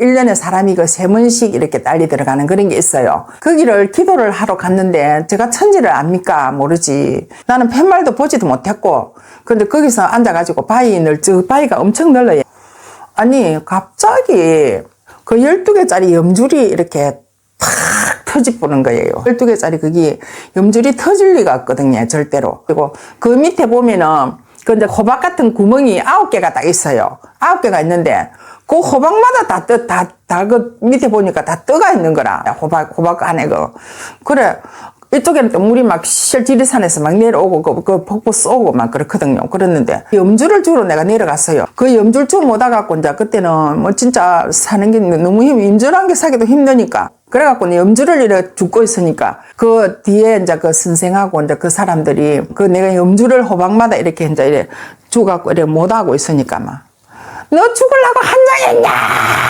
1년에 사람이 그 세 번씩 이렇게 딸리 들어가는 그런 게 있어요. 거기를 기도를 하러 갔는데 제가 천지를 압니까? 모르지. 나는 팻말도 보지도 못했고. 근데 거기서 앉아가지고 바위 넓적, 바위가 엄청 넓어요. 아니, 갑자기 그 12개짜리 염줄이 이렇게 탁 터집보는 거예요. 12개짜리 그게 염줄이 터질 리가 없거든요, 절대로. 그리고 그 밑에 보면은 그 이제 호박 같은 구멍이 아홉 개가 딱 있어요. 아홉 개가 있는데 그 호박마다 다 떠, 다, 다 그 밑에 보니까 다 떠가 있는 거라. 호박, 호박 안에 그. 그래. 이쪽에는 또 물이 막 실지리산에서 막 내려오고 그, 그 폭포 쏘고 막 그렇거든요. 그랬는데 염주를 주러 내가 내려갔어요. 그 염주를 주못 와갖고 이제 그때는 뭐 진짜 사는 게 너무 힘, 염주란 게 사기도 힘드니까. 그래갖고 염주를 이렇게 죽고 있으니까 그 뒤에 이제 그 선생하고 이제 그 사람들이 그 내가 염주를 호박마다 이렇게 이제 이렇게 주갖고 이렇게 못 하고 있으니까 막. 너 죽으려고 한장했냐?